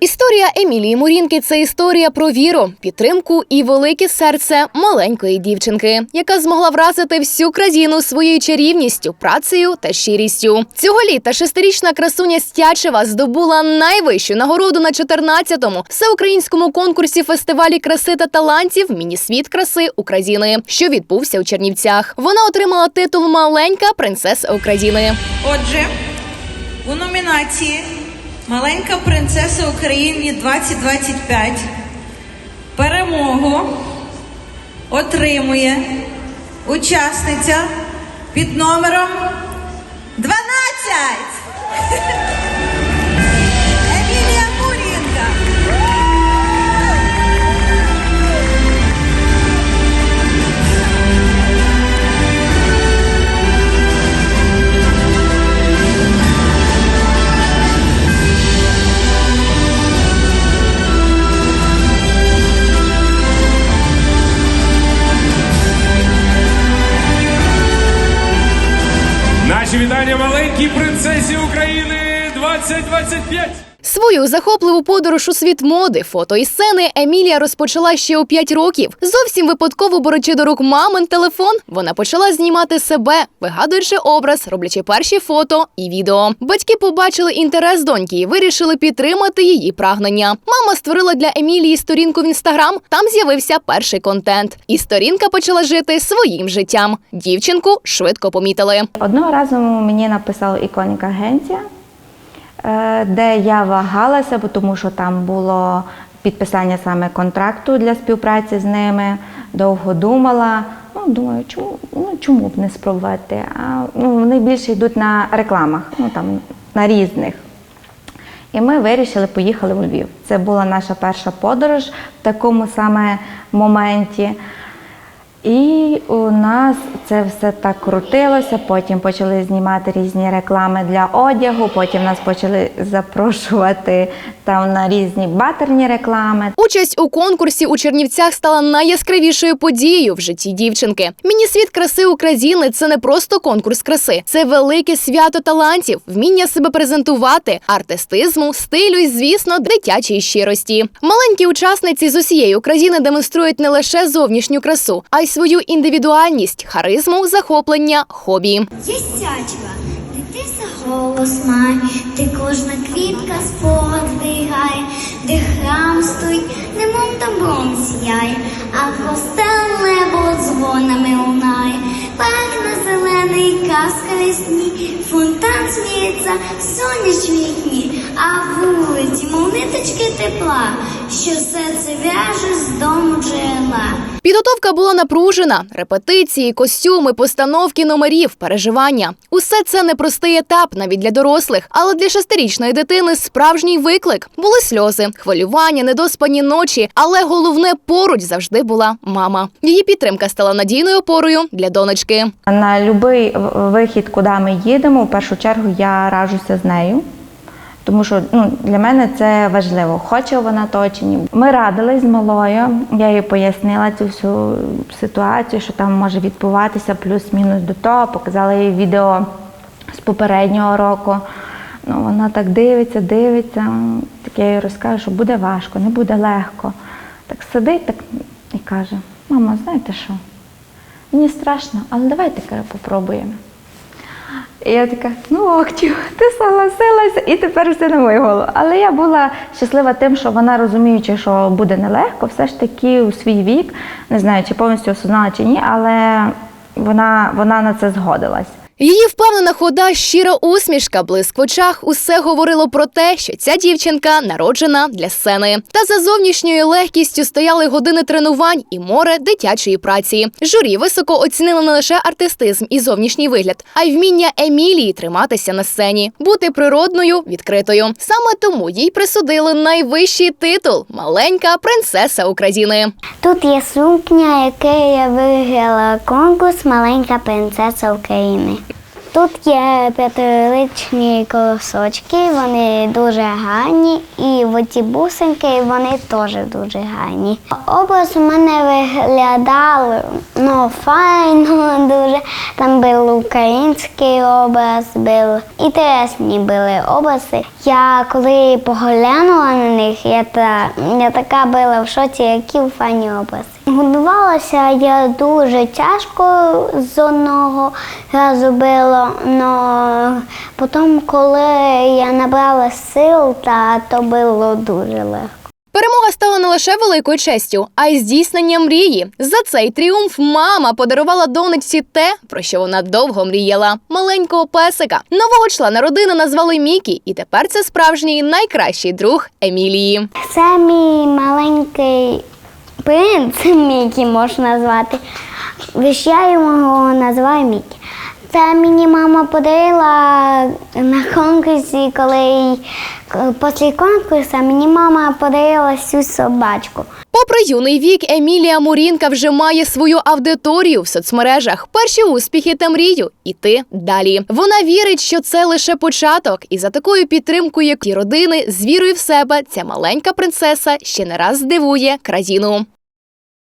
Історія Емілії Мурінки це історія про віру, підтримку і велике серце маленької дівчинки, яка змогла вразити всю країну своєю чарівністю, працею та щирістю. Цього літа шестирічна красуня Стячева здобула найвищу нагороду на 14-му всеукраїнському конкурсі фестивалі краси та талантів Мінісвіт краси України, що відбувся у Чернівцях. Вона отримала титул Маленька принцеса України. Отже, у номінації Маленька принцеса України 2025 перемогу отримує учасниця під номером 12. Наші вітання маленькій принцесі України 2025! Свою захопливу подорож у світ моди, фото і сцени Емілія розпочала ще у 5 років. Зовсім випадково беручи до рук мамин телефон, вона почала знімати себе, вигадуючи образ, роблячи перші фото і відео. Батьки побачили інтерес доньки і вирішили підтримати її прагнення. Мама створила для Емілії сторінку в інстаграм. Там з'явився перший контент, і сторінка почала жити своїм життям. Дівчинку швидко помітили. Одного разу мені написала іконік агенція, е, де я вагалася, тому що там було підписання саме контракту для співпраці з ними. Довго думала. Ну, думаю, чому, ну, чому б не спробувати? А ну, вони більше йдуть на рекламах, ну там на різних. І ми вирішили, поїхали у Львів. Це була наша перша подорож в такому саме моменті. І у нас це все так крутилося. Потім почали знімати різні реклами для одягу. Потім нас почали запрошувати там на різні батерні реклами. Участь у конкурсі у Чернівцях стала найяскравішою подією в житті дівчинки. Мінісвіт краси України це не просто конкурс краси, це велике свято талантів, вміння себе презентувати, артистизму, стилю і, звісно, дитячої щирості. Маленькі учасниці з усієї України демонструють не лише зовнішню красу, а й свою індивідуальність, харизму, захоплення, хобі. Я сячила, ти все голос має, де кожна квітка спогад вдигає, де храм стоїть, немов добром сіяє, а костел небо дзвонами лунає, пахне зелений казка весні, фонтан сміється, соняш вікні, а вулиці, мов ниточки тепла, що серце в'яже з дому джерела. Підготовка була напружена: репетиції, костюми, постановки номерів, переживання. Усе це непростий етап навіть для дорослих, але для шестирічної дитини справжній виклик. Були сльози, хвилювання, недоспані ночі, але головне поруч завжди була мама. Її підтримка стала надійною опорою для донечки. На будь-який вихід, куди ми їдемо, в першу чергу я раджуся з нею. Тому що ну, для мене це важливо, хоче вона то чи ні. Ми радились з малою, я їй пояснила цю всю ситуацію, що там може відбуватися плюс-мінус до того. Показала їй відео з попереднього року. Ну, вона так дивиться, дивиться. Так я їй розкажу, що буде важко, не буде легко. Так сидить так і каже: мамо, знаєте що? Мені страшно, але давайте попробуємо. І я така, ну ок, ти согласилася, і тепер все на мою голову. Але я була щаслива тим, що вона розуміючи, що буде нелегко, все ж таки у свій вік, не знаю, чи повністю осознала чи ні, але вона, вона на це згодилась. Її впевнена хода, щира усмішка, блиск в очах усе говорило про те, що ця дівчинка народжена для сцени. Та за зовнішньою легкістю стояли години тренувань і море дитячої праці. Журі високо оцінили не лише артистизм і зовнішній вигляд, а й вміння Емілії триматися на сцені, бути природною, відкритою. Саме тому їй присудили найвищий титул маленька принцеса України. Тут є сукня, яке я виграла конкурс Маленька принцеса України. Тут є п'ятирічні колосочки, вони дуже гарні, і оці бусинки вони теж дуже гарні. Образ у мене виглядав ну, файно дуже. Там був український образ, був інтересні були образи. Я коли поглянула на них, я, та, я така була в шоці, які файні образи. Годувалася я дуже тяжко з одного разу було, але потім, коли я набрала сил, та то було дуже легко. Перемога стала не лише великою честю, а й здійсненням мрії. За цей тріумф мама подарувала донечці те, про що вона довго мріяла маленького песика. Нового члена родини назвали Мікі, і тепер це справжній найкращий друг Емілії. Це мій маленький принц, Мікі можна назвати. Лиш я його називаю Мікі. Це мені мама подарила на конкурсі, коли після конкурсу мені мама подарила цю собачку. Попри юний вік, Емілія Мурінка вже має свою аудиторію в соцмережах, перші успіхи та мрію іти далі. Вона вірить, що це лише початок, і за такою підтримкою, як і родини, з вірою в себе, ця маленька принцеса ще не раз здивує країну.